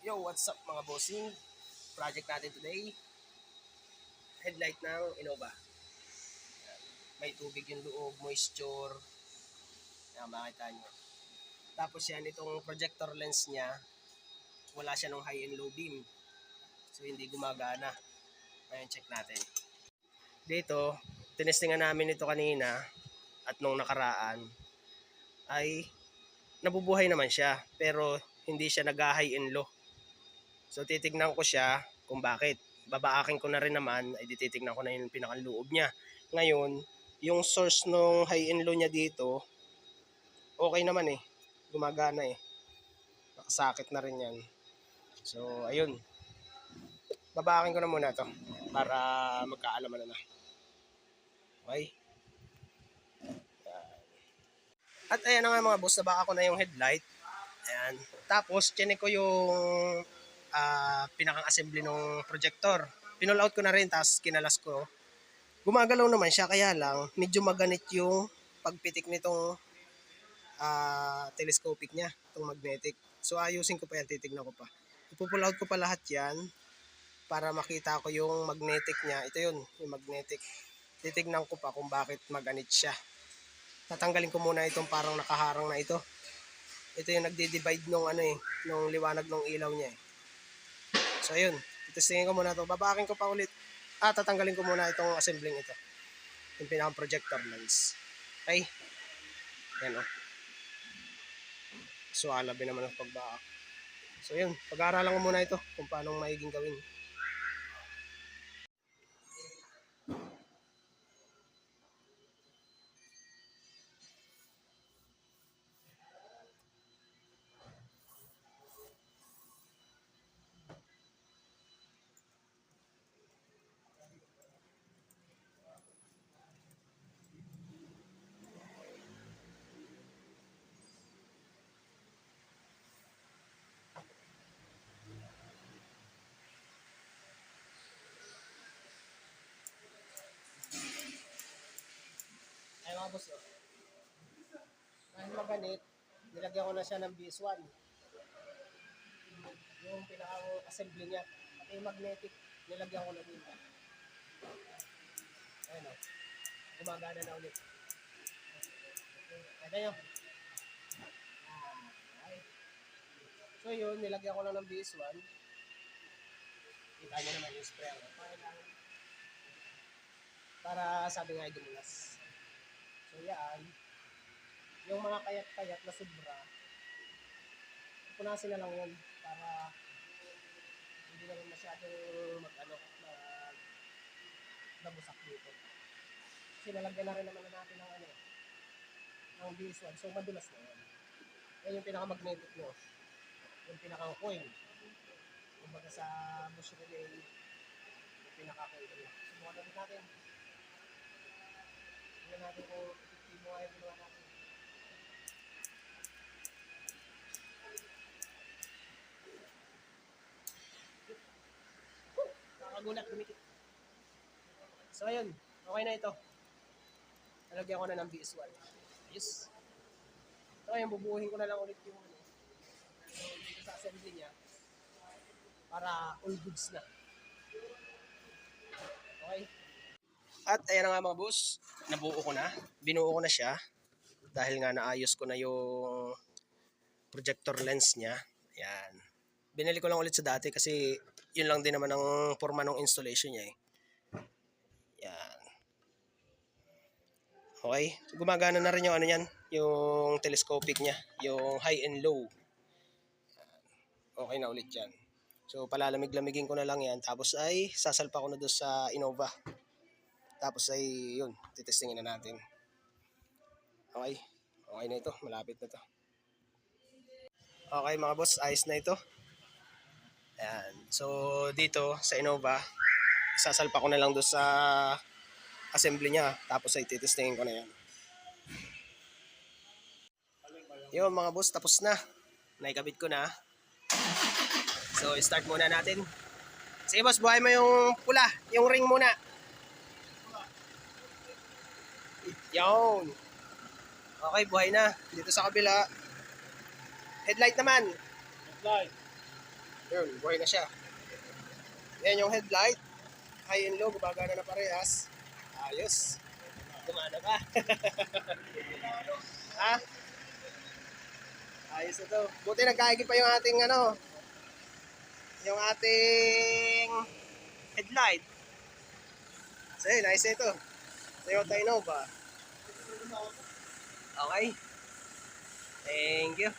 Yo, what's up mga bossing? Project natin today, headlight ng Innova. May tubig yung loob, moisture. Yan, makita nyo. Tapos yan, itong projector lens niya, wala siya ng high and low beam. So, hindi gumagana. Ayan, check natin. Dito, tinestingan namin ito kanina at nung nakaraan ay nabubuhay naman siya pero hindi siya nag-high and low. So titignan ko siya kung bakit. Babaakin ko na rin naman, ay titignan ko na yung pinakaloob niya. Ngayon, yung source nung high and low niya dito, okay naman eh. Gumagana eh. Nakasakit na rin yan. So, ayun. Babaakin ko na muna to para magkaalaman na na. Okay? At ayan na nga mga boss, nabaka ko na yung headlight. Ayan. Tapos, chinek ko yung ah, pinakang assembly ng projector. Pinull out ko na rin, tapos kinalas ko. Gumagalaw naman siya, kaya lang, medyo maganit yung pagpitik nitong ah, telescopic niya, itong magnetic. So, ayusin ko pa yan, titignan ko pa. Ipupull out ko pa lahat yan para makita ko yung magnetic niya. Ito yun, yung magnetic. Titignan ko pa kung bakit maganit siya tatanggalin ko muna itong parang nakaharang na ito. Ito yung nagdi-divide nung ano eh, nung liwanag ng ilaw niya eh. So ayun, titistingin ko muna to. Babakin ko pa ulit. Ah, tatanggalin ko muna itong assembling ito. Yung pinakang projector lens. Okay? Yan o. Oh. So alabi naman ang pagbaka. So yun, pag-aaralan ko muna ito kung paano maiging gawin. Boss, oh. Dahil maganit, nilagyan ko na siya ng BS1. Yung pinaka-assembly niya. Pati yung magnetic, nilagyan ko na dito. Ayun o. Gumagana na ulit. Ay, tayo. Ay. So yun, nilagyan ko lang ng BS1. Kita niyo naman yung spray. Para lang para sabi nga ay dumulas. So yan, yung mga kayat-kayat na sobra, punasin na lang yun para hindi naman masyadong mag ano, mag nabusak dito. Kasi nalagyan na rin naman na natin ng ano, ng visual. So madulas na yun. Yan yung pinaka-magnetic nyo. Yung pinaka-coin. Kumbaga sa bush relay, yung pinaka-coin. Subukan natin natin. Natin kung epektibo nga yung ginawa natin. Nakakagulat, dumikit. So ayun, okay na ito. Nalagyan ko na ng BS1. Ayos. Ito ngayon, bubuhin ko na lang ulit yung ano, dito sa assembly niya para all goods na. Okay? At ayan nga mga boss, nabuo ko na. Binuo ko na siya dahil nga naayos ko na yung projector lens niya. Ayan. Binili ko lang ulit sa dati kasi yun lang din naman ang forma ng installation niya eh. Yan. Okay. Gumagana na rin yung ano niyan, yung telescopic niya, yung high and low. Okay na ulit yan. So palalamig-lamigin ko na lang yan tapos ay sasalpa ko na doon sa Innova. Tapos ay yun, titestingin na natin. Okay. Okay na ito, malapit na to. Okay mga boss, ayos na ito. Ayan. So dito sa Innova, sasalpa ko na lang doon sa assembly niya. Tapos ay titestingin ko na yan. Yun mga boss, tapos na. Naikabit ko na. So start muna natin. Sige boss, buhay mo yung pula, yung ring muna. Yun. Okay, buhay na. Dito sa kabila. Headlight naman. Headlight. Yun, buhay na siya. Yan yung headlight. High and low, gumagana na parehas. Ayos. Gumana ka. ha? Ayos na to. Buti nagkaigi pa yung ating ano, yung ating headlight. So yun, nice ito. Toyota Innova. Okay. Thank you.